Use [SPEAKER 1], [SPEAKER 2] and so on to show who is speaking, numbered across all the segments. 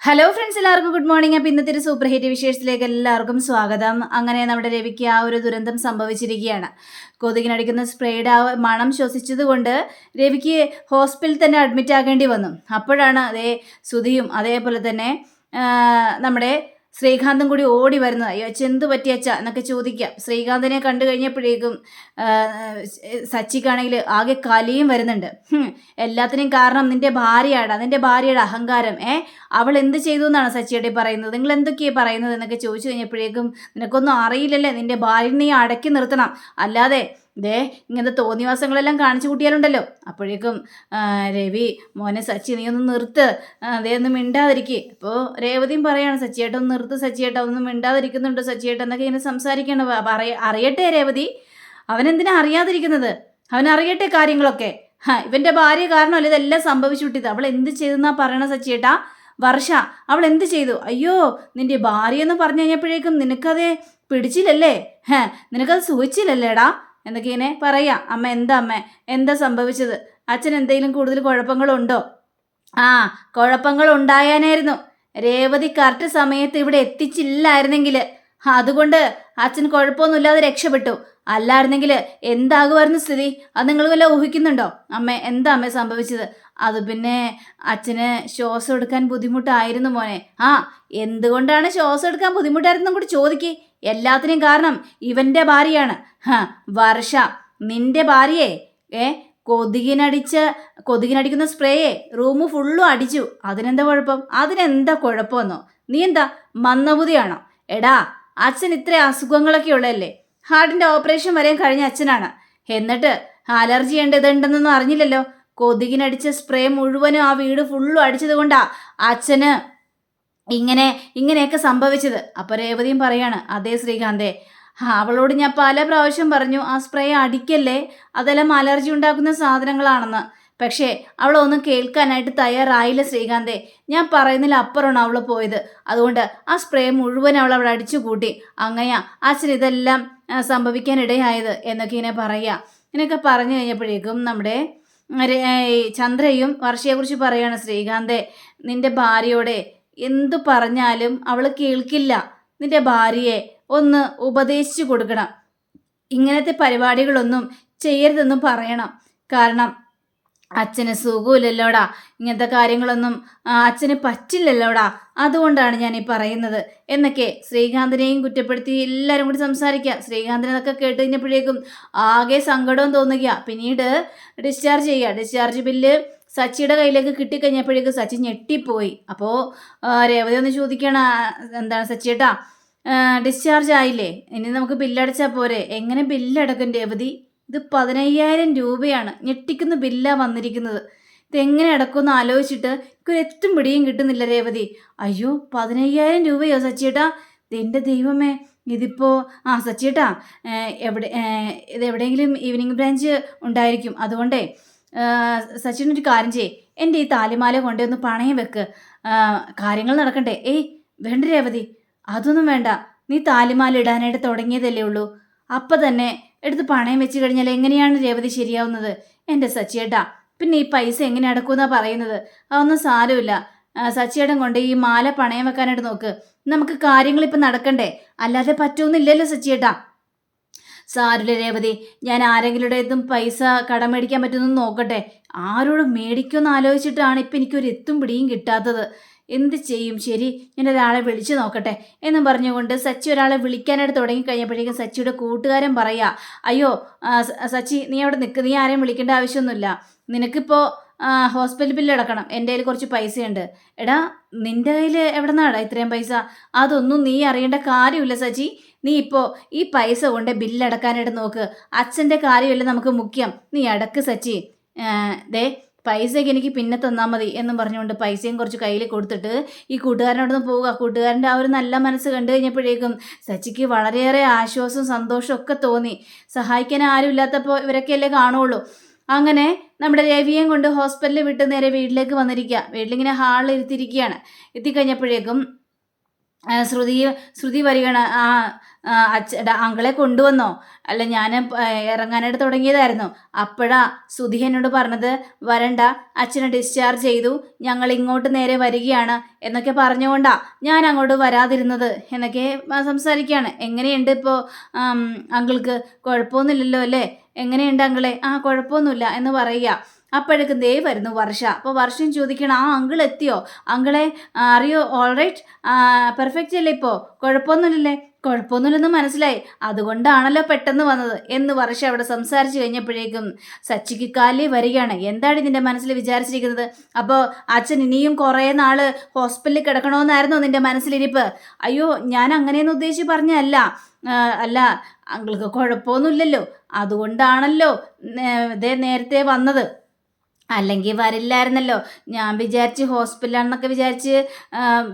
[SPEAKER 1] Hello friends എല്ലാവർക്കും good morning അപ്പം ഇന്നത്തെ ഒരു സൂപ്പർ ഹിറ്റ് വിശേഷത്തിലേക്ക് എല്ലാവർക്കും സ്വാഗതം. അങ്ങനെ നമ്മുടെ രവിക്ക് ആ ഒരു ദുരന്തം സംഭവിച്ചിരിക്കുകയാണ്. കൊതുകിനടിക്കുന്ന സ്പ്രേഡ് ആ മണം ശ്വസിച്ചതുകൊണ്ട് രവിക്ക് ഹോസ്പിറ്റലിൽ തന്നെ അഡ്മിറ്റ് ആകേണ്ടി വന്നു. അപ്പോഴാണ് അതേ സുധിയും അതേപോലെ തന്നെ നമ്മുടെ ശ്രീകാന്തും കൂടി ഓടി വരുന്നത്. അയ്യോ അച്ഛൻ എന്ത് പറ്റിയച്ച എന്നൊക്കെ ചോദിക്കാം. ശ്രീകാന്തിനെ കണ്ടു കഴിഞ്ഞപ്പോഴേക്കും സച്ചിക്കാണെങ്കിൽ ആകെ കലിയും വരുന്നുണ്ട്. എല്ലാത്തിനും കാരണം നിന്റെ ഭാര്യയാടാ നിന്റെ ഭാര്യയുടെ അഹങ്കാരം. ഏ അവൾ എന്ത് ചെയ്തു എന്നാണ് സച്ചിയുടെ പറയുന്നത്. നിങ്ങൾ എന്തൊക്കെയാണ് പറയുന്നത് എന്നൊക്കെ ചോദിച്ചു കഴിഞ്ഞപ്പോഴേക്കും നിനക്കൊന്നും അറിയില്ലല്ലേ? നിന്റെ ഭാര്യ നീ അടക്കി നിർത്തണം. അല്ലാതെ ദേ ഇങ്ങനത്തെ തോന്നിവാസങ്ങളെല്ലാം കാണിച്ചു കൂട്ടിയാലുണ്ടല്ലോ. അപ്പോഴേക്കും രവി മോനെ സച്ചി നീ ഒന്ന് നിർത്ത്. അതേ ഒന്ന് മിണ്ടാതിരിക്കേ. അപ്പോൾ രേവതിയും പറയാണ് സച്ചിയേട്ട ഒന്ന് നിർത്ത് സച്ചിയേട്ട ഒന്ന് മിണ്ടാതിരിക്കുന്നുണ്ട് സച്ചിയേട്ട എന്നൊക്കെ ഇങ്ങനെ സംസാരിക്കണം പറയ അറിയട്ടെ രേവതി. അവനെന്തിനാ അറിയാതിരിക്കുന്നത്? അവൻ അറിയട്ടെ കാര്യങ്ങളൊക്കെ. ഹാ ഇവന്റെ ഭാര്യ കാരണമല്ല ഇതെല്ലാം സംഭവിച്ചു കിട്ടിയത് അവൾ എന്ത് ചെയ്തെന്നാ പറയണ സച്ചിയേട്ടാ? വർഷ അവൾ എന്ത് ചെയ്തു? അയ്യോ നിന്റെ ഭാര്യ എന്ന് പറഞ്ഞു കഴിഞ്ഞപ്പോഴേക്കും നിനക്കത് പിടിച്ചില്ലല്ലേ? ഹേ നിനക്കത് സുഖിച്ചില്ലല്ലേടാ? എന്നൊക്കെ ഇങ്ങനെ പറയാ. അമ്മ എന്താ അമ്മ? എന്താ സംഭവിച്ചത്? അച്ഛൻ എന്തെങ്കിലും കൂടുതൽ കുഴപ്പങ്ങളുണ്ടോ? ആ കുഴപ്പങ്ങൾ ഉണ്ടായാനായിരുന്നു രേവതി കറക്റ്റ് സമയത്ത് ഇവിടെ എത്തിച്ചില്ലായിരുന്നെങ്കിൽ അതുകൊണ്ട് അച്ഛൻ കുഴപ്പമൊന്നുമില്ലാതെ രക്ഷപ്പെട്ടു. അല്ലായിരുന്നെങ്കിൽ എന്താകുമായിരുന്നു സ്ഥിതി? അത് നിങ്ങൾ വല്ല ഊഹിക്കുന്നുണ്ടോ? അമ്മ എന്താ അമ്മ സംഭവിച്ചത്? അത് പിന്നെ അച്ഛന് ശ്വാസം എടുക്കാൻ ബുദ്ധിമുട്ടായിരുന്നു മോനെ. ആ എന്തുകൊണ്ടാണ് ശ്വാസം എടുക്കാൻ ബുദ്ധിമുട്ടായിരുന്നു കൂടി ചോദിക്കേ. എല്ലാത്തിനും കാരണം ഇവന്റെ ഭാര്യയാണ്. വർഷ നിന്റെ ഭാര്യയെ ഏ കൊതുകിനടിച്ച കൊതുകിനടിക്കുന്ന സ്പ്രേയെ റൂം ഫുള്ളും അടിച്ചു. അതിനെന്താ കുഴപ്പം? അതിനെന്താ കുഴപ്പമെന്നോ? നീ എന്താ മന്ദബുദ്ധിയാണോ? എടാ അച്ഛൻ ഇത്ര അസുഖങ്ങളൊക്കെ ഉള്ളതല്ലേ? ഹാർട്ടിന്റെ ഓപ്പറേഷൻ വരെയും കഴിഞ്ഞ അച്ഛനാണ്. എന്നിട്ട് അലർജി ചെയ്യേണ്ട ഇതുണ്ടെന്നൊന്നും അറിഞ്ഞില്ലല്ലോ? കൊതുകിനടിച്ച സ്പ്രേ മുഴുവനും ആ വീട് ഫുള്ളും അടിച്ചത് കൊണ്ടാ അച്ഛന് ഇങ്ങനെ ഇങ്ങനെയൊക്കെ സംഭവിച്ചത്. അപ്പൊ രേവതിയും പറയാണ് അതേ ശ്രീകാന്തേ അവളോട് ഞാൻ പല പ്രാവശ്യം പറഞ്ഞു ആ സ്പ്രേ അടിക്കല്ലേ? അതെല്ലാം അലർജി ഉണ്ടാക്കുന്ന സാധനങ്ങളാണെന്ന്. പക്ഷേ അവളൊന്നും കേൾക്കാനായിട്ട് തയ്യാറായില്ല ശ്രീകാന്തേ. ഞാൻ പറയുന്നതിൽ അപ്പുറമാണ് അവൾ പോയത്. അതുകൊണ്ട് ആ സ്പ്രേ മുഴുവൻ അവൾ അവിടെ അടിച്ചു കൂട്ടി അങ്ങയാ അച്ഛൻ ഇതെല്ലാം സംഭവിക്കാനിടയായത് എന്നൊക്കെ ഇങ്ങനെ പറയുക. ഇങ്ങനെയൊക്കെ പറഞ്ഞു കഴിഞ്ഞപ്പോഴേക്കും നമ്മുടെ ചന്ദ്രയും വർഷയെക്കുറിച്ച് പറയാണ് ശ്രീകാന്തേ നിന്റെ ഭാര്യയോടെ എന്തു പറഞ്ഞാലും അവൾ കേൾക്കില്ല. നിന്റെ ഭാര്യയെ ഒന്ന് ഉപദേശിച്ചു കൊടുക്കണം. ഇങ്ങനത്തെ പരിപാടികളൊന്നും ചെയ്യരുതെന്നും പറയണം. കാരണം അച്ഛന് സുഖമില്ലല്ലോടാ. ഇങ്ങനത്തെ കാര്യങ്ങളൊന്നും അച്ഛന് പറ്റില്ലല്ലോടാ. അതുകൊണ്ടാണ് ഞാൻ ഈ പറയുന്നത്. എന്നൊക്കെ ശ്രീകാന്തിനെയും കുറ്റപ്പെടുത്തി എല്ലാവരും കൂടി സംസാരിക്കുക. ശ്രീകാന്തിനൊക്കെ കേട്ട് കഴിഞ്ഞപ്പോഴേക്കും ആകെ സങ്കടവും തോന്നുക പിന്നീട് ഡിസ്ചാർജ് ചെയ്യുക. ഡിസ്ചാർജ് ബില്ല് സച്ചിയുടെ കയ്യിലേക്ക് കിട്ടിക്കഴിഞ്ഞപ്പോഴേക്കും സച്ചി ഞെട്ടിപ്പോയി. അപ്പോൾ രേവതി ഒന്ന് ചോദിക്കണ "ആ, എന്താണ് സച്ചിയേട്ടാ ഡിസ്ചാർജ് ആയില്ലേ? ഇനി നമുക്ക് ബില്ലടച്ചാൽ പോരെ. എങ്ങനെ ബില്ലടക്കും രേവതി? ഇത് പതിനയ്യായിരം രൂപയാണ്. ഞെട്ടിക്കുന്ന ബില്ലാണ് വന്നിരിക്കുന്നത്. ഇതെങ്ങനെ അടക്കുമെന്ന് ആലോചിച്ചിട്ട് എനിക്കൊരു എത്തും പിടിയും കിട്ടുന്നില്ല രേവതി. അയ്യോ പതിനയ്യായിരം രൂപയോ സച്ചിയേട്ടാ? എന്റെ ദൈവമേ. ഇതിപ്പോൾ ആ സച്ചിയേട്ടാ എവിടെ ഇത് എവിടെയെങ്കിലും ഈവനിങ് ബ്രാഞ്ച് ഉണ്ടായിരിക്കും. അതുകൊണ്ടേ സച്ചിൻ ഒരു കാര്യം ചെയ്യേ. എന്റെ ഈ താലിമാല കൊണ്ടൊന്ന് പണയം വെക്ക്. കാര്യങ്ങൾ നടക്കണ്ടേ. ഏയ് വേണ്ട രേവതി. അതൊന്നും വേണ്ട. നീ താലിമാല ഇടാനായിട്ട് തുടങ്ങിയതല്ലേ ഉള്ളൂ. അപ്പം തന്നെ എടുത്ത് പണയം വെച്ച് കഴിഞ്ഞാൽ എങ്ങനെയാണ് രേവതി ശരിയാവുന്നത്? എന്റെ സച്ചിയേട്ടാ പിന്നെ ഈ പൈസ എങ്ങനെ അടക്കുമെന്നാ പറയുന്നത്? അതൊന്നും സാരമില്ല. സച്ചിയേടം കൊണ്ട് ഈ മാല പണയം വെക്കാനായിട്ട് നോക്ക്. നമുക്ക് കാര്യങ്ങൾ ഇപ്പം നടക്കണ്ടേ? അല്ലാതെ പറ്റുമെന്നില്ലല്ലോ സച്ചിയേട്ടാ. സാരില്ല രേവതി? ഞാൻ ആരെങ്കിലുടേതും പൈസ കടം മേടിക്കാൻ നോക്കട്ടെ. ആരോട് മേടിക്കുമെന്ന് ആലോചിച്ചിട്ടാണ് ഇപ്പം എനിക്കൊരു എത്തും പിടിയും കിട്ടാത്തത്. എന്ത് ചെയ്യും? ശരി ഞാൻ ഒരാളെ വിളിച്ചു നോക്കട്ടെ എന്നും പറഞ്ഞുകൊണ്ട് സച്ചി ഒരാളെ വിളിക്കാനായിട്ട് തുടങ്ങിക്കഴിഞ്ഞപ്പോഴേക്കും സച്ചിയുടെ കൂട്ടുകാരൻ പറയാ അയ്യോ സച്ചി നീ അവിടെ നിൽക്ക് നീ ആരെയും വിളിക്കേണ്ട ആവശ്യമൊന്നുമില്ല. നിനക്കിപ്പോൾ ഹോസ്പിറ്റൽ ബില്ല് അടക്കണം. എന്റെ കയ്യിൽ കുറച്ച് പൈസയുണ്ട്. എടാ നിന്റെ കയ്യിൽ എവിടെ നിന്നാടാ ഇത്രയും പൈസ? അതൊന്നും നീ അറിയേണ്ട കാര്യമില്ല സച്ചി. നീ ഇപ്പോ ഈ പൈസ കൊണ്ട് ബില്ലടക്കാനായിട്ട് നോക്ക്. അച്ഛന്റെ കാര്യമല്ല നമുക്ക് മുഖ്യം. നീ അടക്ക് സച്ചി. ദേ പൈസയൊക്കെ എനിക്ക് പിന്നെ തന്നാൽ മതി എന്നും പറഞ്ഞുകൊണ്ട് പൈസയും കുറച്ച് കയ്യിൽ കൊടുത്തിട്ട് ഈ കൂട്ടുകാരനോടൊന്ന് പോവുക. കൂട്ടുകാരന്റെ ആ ഒരു നല്ല മനസ്സ് കണ്ടു കഴിഞ്ഞപ്പോഴേക്കും സച്ചിക്ക് വളരെയേറെ ആശ്വാസവും സന്തോഷവും ഒക്കെ തോന്നി. സഹായിക്കാൻ ആരും ഇല്ലാത്തപ്പോൾ ഇവരൊക്കെയല്ലേ കാണുള്ളൂ. അങ്ങനെ നമ്മുടെ രവിയെയും കൊണ്ട് ഹോസ്പിറ്റലിൽ വിട്ട് നേരെ വീട്ടിലേക്ക് വന്നിരിക്കുക. വീട്ടിലിങ്ങനെ ഹാളിൽ ഇരുത്തിയിരിക്കുകയാണ് എത്തിക്കഴിഞ്ഞപ്പോഴേക്കും ശ്രുതി ശ്രുതി വരികയാണ്. ആ അച്ഛ അങ്കളെ കൊണ്ടുവന്നോ? അല്ല ഞാൻ ഇറങ്ങാനായിട്ട് തുടങ്ങിയതായിരുന്നു. അപ്പോഴാ സുധി എന്നോട് പറഞ്ഞത് വരണ്ട അച്ഛനെ ഡിസ്ചാർജ് ചെയ്തു. ഞങ്ങൾ ഇങ്ങോട്ട് നേരെ വരികയാണ് എന്നൊക്കെ പറഞ്ഞുകൊണ്ടാ ഞാൻ അങ്ങോട്ട് വരാതിരുന്നത് എന്നൊക്കെ സംസാരിക്കുകയാണ്. എങ്ങനെയുണ്ട് ഇപ്പോൾ അങ്കിൾക്ക്? കുഴപ്പമൊന്നുമില്ലല്ലോ അല്ലേ? എങ്ങനെയുണ്ട് അങ്കിളെ? ആ കുഴപ്പമൊന്നുമില്ല എന്ന് പറയുക. അപ്പോഴേക്കും ദേ വരുന്നു വർഷ. അപ്പോൾ വർഷം ചോദിക്കണം ആ അങ്കിൾ എത്തിയോ? അങ്കിളെ അറിയോ? ഓൾറൈറ്റ് പെർഫെക്റ്റ് അല്ലേ ഇപ്പോൾ കുഴപ്പമൊന്നുമില്ലല്ലേ? കുഴപ്പമൊന്നുമില്ലെന്ന് മനസ്സിലായി. അതുകൊണ്ടാണല്ലോ പെട്ടെന്ന് വന്നത് എന്ന് വർഷ അവിടെ സംസാരിച്ചു കഴിഞ്ഞപ്പോഴേക്കും സച്ചിക്ക് കാലേ വരികയാണ്. എന്താണ് നിന്റെ മനസ്സിൽ വിചാരിച്ചിരിക്കുന്നത്? അപ്പോൾ അച്ഛൻ ഇനിയും കുറേ നാൾ ഹോസ്പിറ്റലിൽ കിടക്കണമെന്നായിരുന്നോ നിന്റെ മനസ്സിലിരിപ്പ്? അയ്യോ ഞാൻ അങ്ങനെയൊന്നും ഉദ്ദേശിച്ച് പറഞ്ഞല്ല അല്ല അങ്കിൾക്ക് കുഴപ്പമൊന്നുമില്ലല്ലോ. അതുകൊണ്ടാണല്ലോ നേരത്തെ വന്നത്. അല്ലെങ്കിൽ വരില്ലായിരുന്നല്ലോ. ഞാൻ വിചാരിച്ച് ഹോസ്പിറ്റലാണെന്നൊക്കെ വിചാരിച്ച്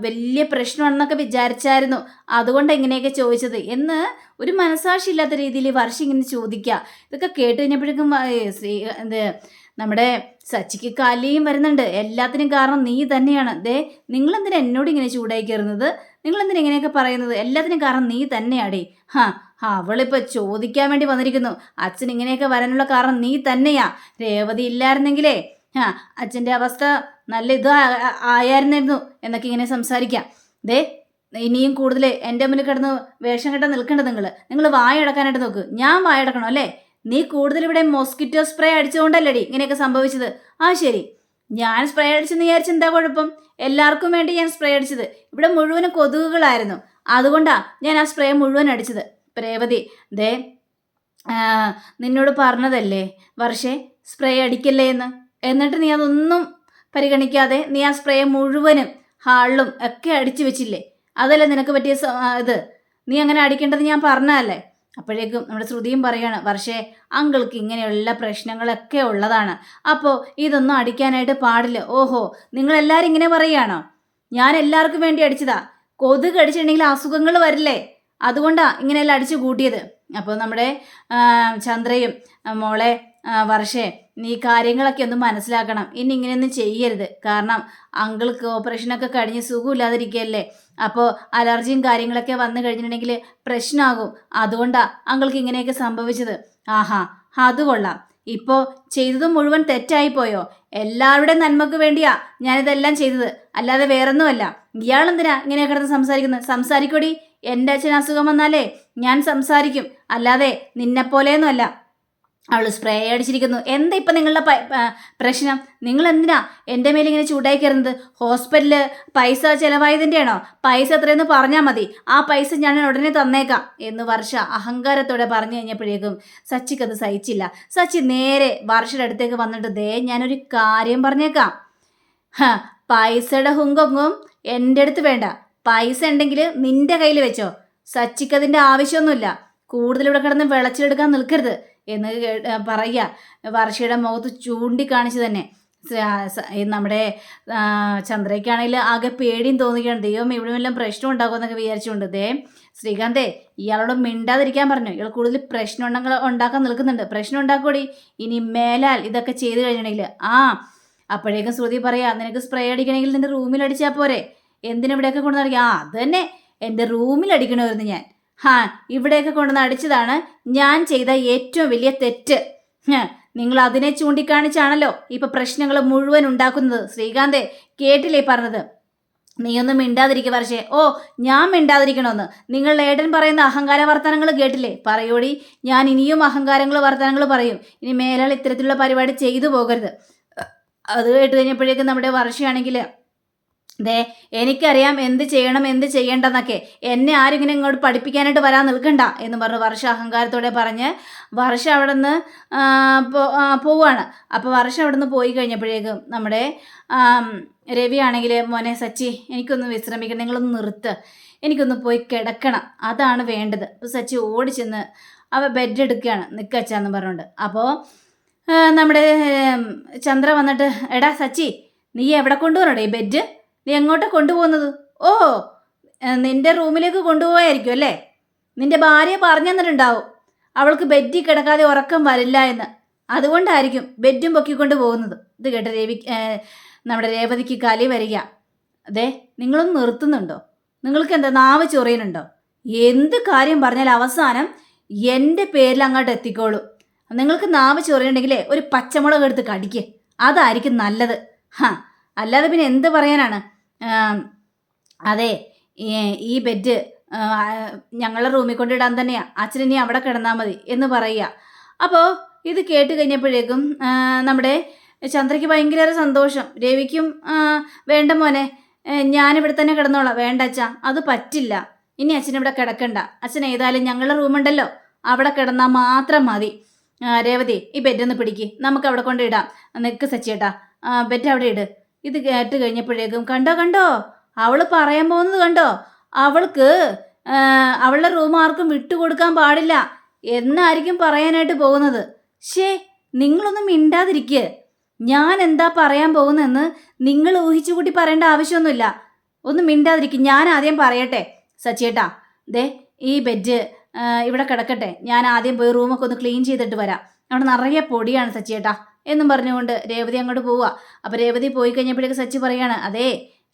[SPEAKER 1] വലിയ പ്രശ്നമാണെന്നൊക്കെ വിചാരിച്ചായിരുന്നു. അതുകൊണ്ട് എങ്ങനെയൊക്കെ ചോദിച്ചത്? എന്ന് ഒരു മനസാക്ഷിയില്ലാത്ത രീതിയിൽ വർഷം ഇങ്ങനെ ചോദിക്കുക ഇതൊക്കെ കേട്ട് കഴിഞ്ഞപ്പോഴേക്കും ശ്രീ ഇത് നമ്മുടെ സച്ചിക്ക് കലിയും വരുന്നുണ്ട്. എല്ലാത്തിനും കാരണം നീ തന്നെയാണ്. ദേ നിങ്ങളെന്തിനാ എന്നോട് ഇങ്ങനെ ചൂടായി കയറുന്നത്? നിങ്ങളെന്തിനാ ഇങ്ങനെയൊക്കെ പറയുന്നത്? എല്ലാത്തിനും കാരണം നീ തന്നെയാടേ. ഹാ അവളിപ്പോൾ ചോദിക്കാൻ വേണ്ടി വന്നിരിക്കുന്നു. അച്ഛൻ ഇങ്ങനെയൊക്കെ വരാനുള്ള കാരണം നീ തന്നെയാ. രേവതി ഇല്ലായിരുന്നെങ്കിലേ ആ അച്ഛന്റെ അവസ്ഥ നല്ല ഇത് ആയായിരുന്നായിരുന്നു എന്നൊക്കെ ഇങ്ങനെ സംസാരിക്കാം. ദേ ഇനിയും കൂടുതൽ എന്റെ മുന്നിൽ കിടന്ന് വേഷം കെട്ടാൻ നിൽക്കേണ്ടത് നിങ്ങൾ നിങ്ങൾ വായ വായടക്കാനായിട്ട് നോക്ക്. ഞാൻ വായ അടക്കണം അല്ലേ? നീ കൂടുതൽ ഇവിടെ മോസ്കിറ്റോ സ്പ്രേ അടിച്ചുകൊണ്ടല്ലടി ഇങ്ങനെയൊക്കെ സംഭവിച്ചത്. ആ ശരി. ഞാൻ സ്പ്രേ അടിച്ചെന്ന് വിചാരിച്ച എന്താ കുഴപ്പം? എല്ലാവർക്കും വേണ്ടി ഞാൻ സ്പ്രേ അടിച്ചത്. ഇവിടെ മുഴുവനും കൊതുകുകളായിരുന്നു. അതുകൊണ്ടാ ഞാൻ ആ സ്പ്രേ മുഴുവൻ അടിച്ചത്. പ്രേവതി ദേ നിന്നോട് പറഞ്ഞതല്ലേ വർഷേ സ്പ്രേ അടിക്കല്ലേ എന്ന്. എന്നിട്ട് നീ അതൊന്നും പരിഗണിക്കാതെ നീ ആ സ്പ്രേ മുഴുവനും ഹാളിലും ഒക്കെ അടിച്ചു വെച്ചില്ലേ? അതല്ലേ നിനക്ക് പറ്റിയ ഇത്? നീ അങ്ങനെ അടിക്കേണ്ടത് ഞാൻ പറഞ്ഞതല്ലേ? അപ്പോഴേക്കും നമ്മുടെ ശ്രുതിയും പറയാണ് വർഷേ അങ്കിൾക്ക് ഇങ്ങനെയുള്ള പ്രശ്നങ്ങളൊക്കെ ഉള്ളതാണ്. അപ്പോൾ ഇതൊന്നും അടിക്കാനായിട്ട് പാടില്ല. ഓഹോ നിങ്ങളെല്ലാവരും ഇങ്ങനെ പറയുകയാണോ? ഞാൻ എല്ലാവർക്കും വേണ്ടി അടിച്ചതാ. കൊതുക് അടിച്ചിട്ടുണ്ടെങ്കിൽ അസുഖങ്ങൾ വരില്ലേ? അതുകൊണ്ടാണ് ഇങ്ങനെയെല്ലാം അടിച്ചു കൂട്ടിയത്. അപ്പോൾ നമ്മുടെ ചന്ദ്രയും മോളെ വർഷേ നീ കാര്യങ്ങളൊക്കെ ഒന്ന് മനസ്സിലാക്കണം. ഇനി ഇങ്ങനെയൊന്നും ചെയ്യരുത്. കാരണം അങ്കിൾക്ക് ഓപ്പറേഷനൊക്കെ കഴിഞ്ഞ് സുഖമില്ലാതിരിക്കുകയല്ലേ? അപ്പോൾ അലർജിയും കാര്യങ്ങളൊക്കെ വന്നു കഴിഞ്ഞിട്ടുണ്ടെങ്കിൽ പ്രശ്നമാകും. അതുകൊണ്ടാണ് അങ്കിൾക്ക് ഇങ്ങനെയൊക്കെ സംഭവിച്ചത്. ആഹാ അത് കൊള്ളാം. ഇപ്പോൾ ചെയ്തത് മുഴുവൻ തെറ്റായിപ്പോയോ? എല്ലാവരുടെ നന്മക്ക് വേണ്ടിയാ ഞാനിതെല്ലാം ചെയ്തത്. അല്ലാതെ വേറൊന്നുമല്ല. ഇയാളെന്തിനാ ഇങ്ങനെ കിടന്ന് സംസാരിക്കുന്നത്? സംസാരിക്കൊടി. എന്റെ അച്ഛൻ അസുഖം വന്നാലേ ഞാൻ സംസാരിക്കും. അല്ലാതെ നിന്നെപ്പോലെയൊന്നുമല്ല. അവൾ സ്പ്രേ അടിച്ചിരിക്കുന്നു. എന്താ ഇപ്പം നിങ്ങളുടെ പ്രശ്നം? നിങ്ങൾ എന്തിനാ എന്റെ മേലിങ്ങനെ ചൂടായി കയറുന്നത്? ഹോസ്പിറ്റലിൽ പൈസ ചിലവായതിന്റെയാണോ പൈസ എത്രയെന്ന് പറഞ്ഞാൽ മതി. ആ പൈസ ഞാൻ ഉടനെ തന്നേക്കാം എന്ന് വർഷ അഹങ്കാരത്തോടെ പറഞ്ഞു കഴിഞ്ഞപ്പോഴേക്കും സച്ചിക്കത് സഹിച്ചില്ല. സച്ചി നേരെ വർഷയുടെ അടുത്തേക്ക് വന്നിട്ട് ദേ ഞാനൊരു കാര്യം പറഞ്ഞേക്കാം. പൈസയുടെ ഹുങ്കൊങ്ങും എന്റെ അടുത്ത് വേണ്ട. പൈസ ഉണ്ടെങ്കിൽ നിന്റെ കയ്യിൽ വെച്ചോ. സച്ചിക്കതിന്റെ ആവശ്യമൊന്നുമില്ല. കൂടുതൽ ഇവിടെ കിടന്ന് വിളച്ചിലെടുക്കാൻ നിൽക്കരുത്. എന്ന് പറയുക. വർഷയുടെ മുഖത്ത് ചൂണ്ടിക്കാണിച്ച് തന്നെ. നമ്മുടെ ചന്ദ്രയ്ക്കാണെങ്കിൽ ആകെ പേടിയും തോന്നുകയാണ് ദൈവം ഇവിടെ വല്ലതും പ്രശ്നം ഉണ്ടാക്കുമെന്നൊക്കെ വിചാരിച്ചുകൊണ്ട്. ദേ ശ്രീകാന്തേ ഇയാളോട് മിണ്ടാതിരിക്കാൻ പറഞ്ഞു. ഇയാൾ കൂടുതൽ പ്രശ്നം ഉണ്ടെങ്കിൽ ഉണ്ടാക്കാൻ നിൽക്കുന്നുണ്ട്. പ്രശ്നം ഉണ്ടാക്കൂടി ഇനി മേലാൽ ഇതൊക്കെ ചെയ്ത് കഴിഞ്ഞിട്ടുണ്ടെങ്കിൽ. ആ അപ്പോഴേക്കും ശ്രുതി പറയാം നിനക്ക് സ്പ്രേ അടിക്കണമെങ്കിൽ നിന്റെ റൂമിൽ അടിച്ചാൽ പോരെ. എന്തിനാ ഇവിടെയൊക്കെ അടിക്കുക ആ അത് തന്നെ. എന്റെ റൂമിൽ അടിക്കണമായിരുന്നു ഞാൻ. ഹാ ഇവിടെയൊക്കെ കൊണ്ടുവന്ന് അടിച്ചതാണ്. ഞാൻ ചെയ്ത ഏറ്റവും വലിയ തെറ്റ്. നിങ്ങൾ അതിനെ ചൂണ്ടിക്കാണിച്ചാണല്ലോ ഇപ്പൊ പ്രശ്നങ്ങൾ മുഴുവൻ ഉണ്ടാക്കുന്നത്. ശ്രീകാന്തേ കേട്ടില്ലേ പറഞ്ഞത്? നീയൊന്നും മിണ്ടാതിരിക്കുക പക്ഷേ ഓ ഞാൻ മിണ്ടാതിരിക്കണമെന്ന്. നിങ്ങൾ ഏടൻ പറയുന്ന അഹങ്കാര വർത്തനങ്ങൾ കേട്ടില്ലേ? പറയോടി ഞാൻ ഇനിയും അഹങ്കാരങ്ങൾ വർത്തനങ്ങൾ പറയും. ഇനി മേലാൾ ഇത്തരത്തിലുള്ള പരിപാടി ചെയ്തു പോകരുത്. അത് കേട്ട് കഴിഞ്ഞപ്പോഴേക്കും നമ്മുടെ വർഷയാണെങ്കിൽ ദേ എനിക്കറിയാം എന്ത് ചെയ്യണം എന്ത് ചെയ്യേണ്ടെന്നൊക്കെ. എന്നെ ആരും ഇങ്ങനെ ഇങ്ങോട്ട് പഠിപ്പിക്കാനായിട്ട് വരാൻ നിൽക്കണ്ട എന്ന് പറഞ്ഞ് വർഷ അഹങ്കാരത്തോടെ പറഞ്ഞ് വർഷ അവിടെ നിന്ന് പോവാണ്. അപ്പോൾ വർഷ അവിടെ നിന്ന് പോയി കഴിഞ്ഞപ്പോഴേക്കും നമ്മുടെ രവിയാണെങ്കിൽ മോനെ സച്ചി എനിക്കൊന്ന് വിശ്രമിക്കണം നിങ്ങളൊന്ന് നിർത്ത്. എനിക്കൊന്ന് പോയി കിടക്കണം. അതാണ് വേണ്ടത്. അപ്പോൾ സച്ചി ഓടി ചെന്ന് അവ ബെഡ് എടുക്കുകയാണ്. നിൽക്കച്ചാന്ന് പറഞ്ഞുകൊണ്ട്. അപ്പോൾ നമ്മുടെ ചന്ദ്ര വന്നിട്ട് എടാ സച്ചി നീ എവിടെ കൊണ്ടുവരണോ ഈ ബെഡ് നീ എങ്ങോട്ടാ കൊണ്ടുപോകുന്നത്? ഓ നിന്റെ റൂമിലേക്ക് കൊണ്ടുപോയായിരിക്കും അല്ലേ? നിന്റെ ഭാര്യ പറഞ്ഞു തന്നിട്ടുണ്ടാവും അവൾക്ക് ബെഡിൽ കിടക്കാതെ ഉറക്കം വരില്ല എന്ന്. അതുകൊണ്ടായിരിക്കും ബെഡും പൊക്കിക്കൊണ്ട് പോകുന്നത്. ഇത് കേട്ട രേവി നമ്മുടെ രേവതിക്ക് കലി വരിക. അതെ നിങ്ങളൊന്ന് നിർത്തുന്നുണ്ടോ? നിങ്ങൾക്ക് എന്താ നാവ് ചൊറിയുന്നുണ്ടോ? എന്ത് കാര്യം പറഞ്ഞാൽ അവസാനം എന്റെ പേരിൽ അങ്ങോട്ട് എത്തിക്കോളൂ. നിങ്ങൾക്ക് നാവ് ചൊറിയുണ്ടെങ്കിലേ ഒരു പച്ചമുളക് എടുത്ത് കടിക്ക്. അതായിരിക്കും നല്ലത്. ഹാ അല്ലാതെ പിന്നെ എന്ത് പറയാനാണ്? അതെ ഈ- ബെഡ് ഞങ്ങളുടെ റൂമിൽ കൊണ്ടിടാൻ തന്നെയാണ് അച്ഛൻ ഇനി അവിടെ കിടന്നാൽ മതി എന്ന് പറയുക. അപ്പോൾ ഇത് കേട്ട് കഴിഞ്ഞപ്പോഴേക്കും നമ്മുടെ ചന്ദ്രയ്ക്ക് ഭയങ്കര സന്തോഷം. രവിക്കും വേണ്ട മോനെ ഞാനിവിടെ തന്നെ കിടന്നോളാം. വേണ്ട അച്ഛാ അത് പറ്റില്ല. ഇനി അച്ഛൻ ഇവിടെ കിടക്കണ്ട. അച്ഛൻ ഏതായാലും ഞങ്ങളുടെ റൂമുണ്ടല്ലോ അവിടെ കിടന്നാൽ മാത്രം മതി. രേവതി ഈ ബെഡ് ഒന്ന് പിടിക്ക്. നമുക്ക് അവിടെ കൊണ്ട് ഇടാം. നിൽക്ക് സച്ചേട്ടാ ആ, ബെഡ് അവിടെ ഇട്. ഇത് കേട്ട് കഴിഞ്ഞപ്പോഴേക്കും കണ്ടോ കണ്ടോ? അവൾ പറയാൻ പോകുന്നത് കണ്ടോ? അവൾക്ക് അവളുടെ റൂം ആർക്കും വിട്ടുകൊടുക്കാൻ പാടില്ല. എന്നായിരിക്കും പറയാനായിട്ട് പോകുന്നത്. ഷേ നിങ്ങളൊന്നും മിണ്ടാതിരിക്കുക ഞാൻ എന്താ പറയാൻ പോകുന്നതെന്ന് നിങ്ങൾ ഊഹിച്ചു കൂട്ടി പറയേണ്ട ആവശ്യമൊന്നുമില്ല. ഒന്ന് മിണ്ടാതിരിക്കും. ഞാൻ ആദ്യം പറയട്ടെ സച്ചേട്ടാ. ദേ ഈ ബെഡ് ഇവിടെ കിടക്കട്ടെ. ഞാൻ ആദ്യം പോയി റൂമൊക്കെ ഒന്ന് ക്ലീൻ ചെയ്തിട്ട് വരാം. അവിടെ നിറയെ പൊടിയാണ് സച്ചേട്ടാ. എന്നും പറഞ്ഞുകൊണ്ട് രേവതി അങ്ങോട്ട് പോവുക. അപ്പോൾ രേവതി പോയി കഴിഞ്ഞപ്പോഴേക്ക് സച്ചി പറയാണ് അതെ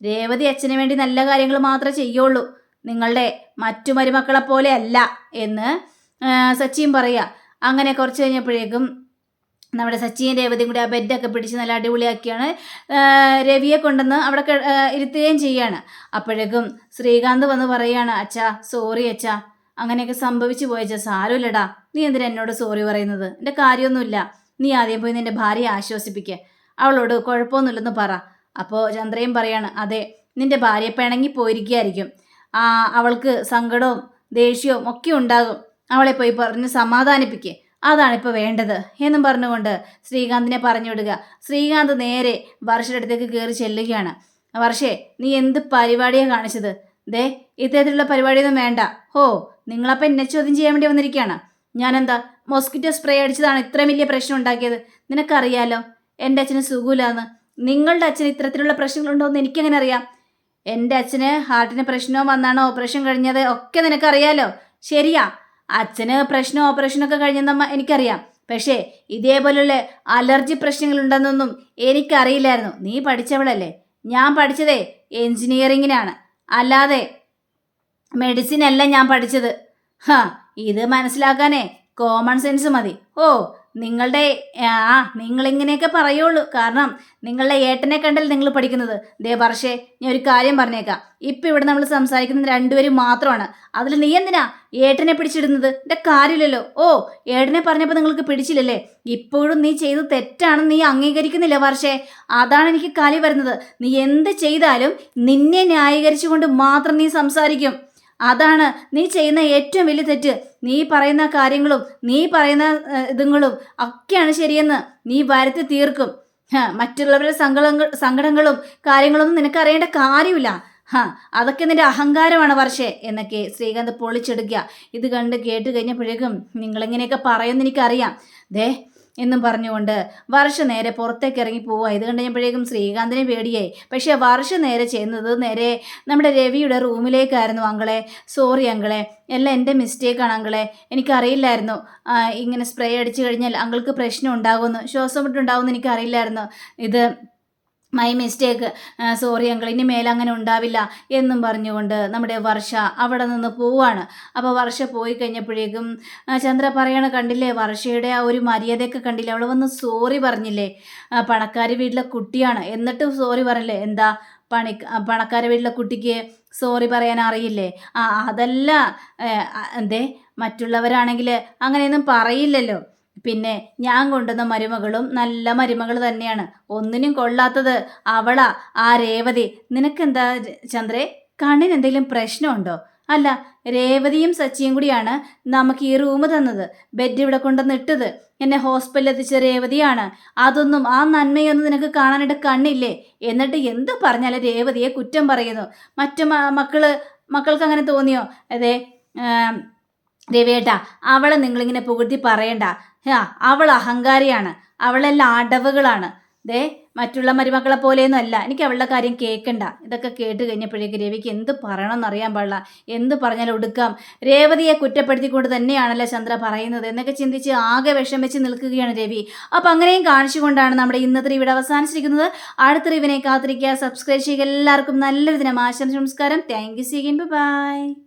[SPEAKER 1] രേവതി അച്ഛന് വേണ്ടി നല്ല കാര്യങ്ങൾ മാത്രമേ ചെയ്യുള്ളൂ. നിങ്ങളുടെ മറ്റു മരുമക്കളെ പോലെ അല്ല എന്ന് സച്ചിയും പറയുക അങ്ങനെ കുറച്ച് കഴിഞ്ഞപ്പോഴേക്കും നമ്മുടെ സച്ചിയും രേവതിയും കൂടി ആ ബെഡൊക്കെ പിടിച്ച് നല്ല അടിപൊളിയാക്കിയാണ് രവിയെ കൊണ്ടുവന്ന് അവിടെ ഇരുത്തുകയും ചെയ്യാണ്. അപ്പോഴേക്കും ശ്രീകാന്ത് വന്ന് പറയാണ് അച്ഛാ സോറി അച്ഛാ. അങ്ങനെയൊക്കെ സംഭവിച്ചു പോയച്ചാ സാരമില്ലടാ. നീ എന്തിനാ എന്നോട് സോറി പറയുന്നത്? എന്റെ കാര്യമൊന്നുമില്ല. നീ ആദ്യം പോയി നിന്റെ ഭാര്യയെ ആശ്വസിപ്പിക്കുക അവളോട് കുഴപ്പമൊന്നുമില്ലെന്ന് പറ. അപ്പോൾ ചന്ദ്രയും പറയാണ് അതെ നിന്റെ ഭാര്യ പിണങ്ങി പോയിരിക്കുകയായിരിക്കും. അവൾക്ക് സങ്കടവും ദേഷ്യവും ഒക്കെ ഉണ്ടാകും. അവളെ പോയി പറഞ്ഞ് സമാധാനിപ്പിക്കുക അതാണിപ്പോൾ വേണ്ടത് എന്നും പറഞ്ഞുകൊണ്ട് ശ്രീകാന്തിനെ പറഞ്ഞു വിടുക ശ്രീകാന്ത് നേരെ വർഷയുടെ അടുത്തേക്ക് കയറി ചെല്ലുകയാണ്. വർഷേ നീ എന്ത് പരിപാടിയാണ് കാണിച്ചത്? ദേ ഇത്തരത്തിലുള്ള പരിപാടിയൊന്നും വേണ്ട. ഹോ നിങ്ങളപ്പം എന്നെ ചോദ്യം ചെയ്യാൻ വേണ്ടി വന്നിരിക്കുകയാണ്. ഞാനെന്താ മോസ്കിറ്റോ സ്പ്രേ അടിച്ചതാണ് ഇത്രയും വലിയ പ്രശ്നം ഉണ്ടാക്കിയത്. നിനക്കറിയാലോ എന്റെ അച്ഛന് സുഖമില്ലാന്ന്. നിങ്ങളുടെ അച്ഛന് ഇത്തരത്തിലുള്ള പ്രശ്നങ്ങളുണ്ടോ എന്ന് എനിക്കെങ്ങനെ അറിയാം? എന്റെ അച്ഛന് ഹാർട്ടിന് പ്രശ്നമോ വന്നാണോ ഓപ്പറേഷൻ കഴിഞ്ഞത് ഒക്കെ നിനക്കറിയാലോ. ശരിയാ അച്ഛന് പ്രശ്നം ഓപ്പറേഷനൊക്കെ കഴിഞ്ഞെന്നമ്മ എനിക്കറിയാം. പക്ഷേ ഇതേപോലുള്ള അലർജി പ്രശ്നങ്ങളുണ്ടെന്നൊന്നും എനിക്കറിയില്ലായിരുന്നു. നീ പഠിച്ചവളല്ലേ? ഞാൻ പഠിച്ചതേ എൻജിനീയറിങ്ങിനാണ്. അല്ലാതെ മെഡിസിൻ അല്ല ഞാൻ പഠിച്ചത്. ഹാ ഇത് മനസ്സിലാക്കാനേ കോമൺ സെൻസ് മതി. ഓ നിങ്ങളുടെ ആ നിങ്ങളിങ്ങനെയൊക്കെ പറയുള്ളൂ. കാരണം നിങ്ങളുടെ ഏട്ടനെ കണ്ടല്ലേ നിങ്ങൾ പഠിക്കുന്നത്. ദേ വർഷേ ഞാൻ ഒരു കാര്യം പറഞ്ഞേക്കാം. ഇപ്പം ഇവിടെ നമ്മൾ സംസാരിക്കുന്നത് രണ്ടുപേരും മാത്രമാണ്. അതിൽ നീ എന്തിനാ ഏട്ടനെ പിടിച്ചിടുന്നത്? എന്റെ കാര്യമില്ലല്ലോ. ഓ ഏട്ടനെ പറഞ്ഞപ്പോൾ നിങ്ങൾക്ക് പിടിച്ചില്ലല്ലേ? ഇപ്പോഴും നീ ചെയ്ത് തെറ്റാണെന്ന് നീ അംഗീകരിക്കുന്നില്ല വർഷേ. അതാണ് എനിക്ക് കലി വരുന്നത്. നീ എന്ത് ചെയ്താലും നിന്നെ ന്യായീകരിച്ചുകൊണ്ട് മാത്രം നീ സംസാരിക്കും. അതാണ് നീ ചെയ്യുന്ന ഏറ്റവും വലിയ തെറ്റ്. നീ പറയുന്ന കാര്യങ്ങളും നീ പറയുന്ന ഇതുങ്ങളും ഒക്കെയാണ് ശരിയെന്ന് നീ വരുത്തി തീർക്കും. മറ്റുള്ളവരുടെ സങ്കടങ്ങൾ സങ്കടങ്ങളും കാര്യങ്ങളൊന്നും നിനക്ക് അറിയേണ്ട കാര്യമില്ല. ഹാ അതൊക്കെ നിന്റെ അഹങ്കാരമാണ് വർഷേ എന്നൊക്കെ ശ്രീകാന്ത് പൊളിച്ചെടുക്കുക. ഇത് കണ്ട് കേട്ട് കഴിഞ്ഞപ്പോഴേക്കും നിങ്ങളിങ്ങനെയൊക്കെ പറയുമെന്ന് എനിക്കറിയാം. ദേ എന്നും പറഞ്ഞുകൊണ്ട് വർഷ നേരെ പുറത്തേക്ക് ഇറങ്ങി പോവുക. ഇത് കണ്ടപ്പോഴേക്കും ശ്രീകാന്തിനെ പേടിയായി. പക്ഷേ വർഷ നേരെ ചെയ്യുന്നത് നേരെ നമ്മുടെ രവിയുടെ റൂമിലേക്കായിരുന്നു അങ്കളെ. സോറി അങ്കളെ. എല്ലാം എന്റെ മിസ്റ്റേക്കാണ് അങ്കളെ. എനിക്കറിയില്ലായിരുന്നു. ഇങ്ങനെ സ്പ്രേ അടിച്ചു കഴിഞ്ഞാൽ അങ്കിൾക്ക് പ്രശ്നം ഉണ്ടാകുമെന്ന്. ശ്വാസം മുട്ടുണ്ടാകുമെന്ന് എനിക്കറിയില്ലായിരുന്നു. ഇത് മൈ മിസ്റ്റേക്ക് സോറി അങ്കിൾ ഇനി മേലെ അങ്ങനെ ഉണ്ടാവില്ല എന്നും പറഞ്ഞുകൊണ്ട് നമ്മുടെ വർഷ അവിടെ നിന്ന് പോവാണ്. അപ്പോൾ വർഷ പോയി കഴിഞ്ഞപ്പോഴേക്കും ചന്ദ്ര പറയണ കണ്ടില്ലേ വർഷയുടെ ആ ഒരു മര്യാദയൊക്കെ കണ്ടില്ലേ? അവൾ വന്ന് സോറി പറഞ്ഞില്ലേ? പണക്കാർ വീട്ടിലെ കുട്ടിയാണ്. എന്നിട്ട് സോറി പറഞ്ഞില്ലേ? എന്താ പണി പണക്കാരി വീട്ടിലെ കുട്ടിക്ക് സോറി പറയാൻ അറിയില്ലേ? ആ അതല്ല എന്തേ മറ്റുള്ളവരാണെങ്കിൽ അങ്ങനെയൊന്നും പറയില്ലല്ലോ. പിന്നെ ഞാൻ കൊണ്ടുവന്ന മരുമകളും നല്ല മരുമകൾ തന്നെയാണ്. ഒന്നിനും കൊള്ളാത്തത് അവളാ. ആ രേവതി നിനക്കെന്താ ചന്ദ്രേ? കണ്ണിന് എന്തെങ്കിലും പ്രശ്നമുണ്ടോ? അല്ല രേവതിയും സച്ചിയും കൂടിയാണ് നമുക്ക് ഈ റൂം തന്നത്. ബെഡ് ഇവിടെ കൊണ്ടുവന്ന് ഇട്ടത്. എന്നെ ഹോസ്പിറ്റലിൽ എത്തിച്ച രേവതിയാണ്. അതൊന്നും ആ നന്മയൊന്നും നിനക്ക് കാണാനായിട്ട് കണ്ണില്ലേ? എന്നിട്ട് എന്ത് പറഞ്ഞാലും രേവതിയെ കുറ്റം പറയുന്നു. മറ്റു മക്കൾ മക്കൾക്ക് അങ്ങനെ തോന്നിയോ? അതെ രവിയേട്ടാ അവളെ നിങ്ങളിങ്ങനെ പുകഴ്ത്തി പറയണ്ട. അവൾ അഹങ്കാരിയാണ്. അവളെല്ലാം അടവുകളാണ്. ദേ മറ്റുള്ള മരുമക്കളെ പോലെയൊന്നും അല്ല. എനിക്ക് അവളുടെ കാര്യം കേൾക്കണ്ട ഇതൊക്കെ കേട്ട് കഴിഞ്ഞപ്പോഴേക്ക് രവിക്ക് എന്ത് പറയണം എന്നറിയാൻ പാടില്ല. എന്ത് പറഞ്ഞാലും ഒടുക്കാം. രേവതിയെ കുറ്റപ്പെടുത്തിക്കൊണ്ട് തന്നെയാണല്ലോ ചന്ദ്ര പറയുന്നത് എന്നൊക്കെ ചിന്തിച്ച് ആകെ വിഷമിച്ച് നിൽക്കുകയാണ് രവി. അപ്പം അങ്ങനെയും കാണിച്ചുകൊണ്ടാണ് നമ്മുടെ ഇന്നത്തെ ഇവിടെ അവസാനിച്ചിരിക്കുന്നത്. അടുത്ത റിവിനെ കാത്തിരിക്കുക. സബ്സ്ക്രൈബ് ചെയ്യുക. എല്ലാവർക്കും നല്ലൊരു ദിനം. ആശംസ നമസ്കാരം. Thank you സീഗിൻ by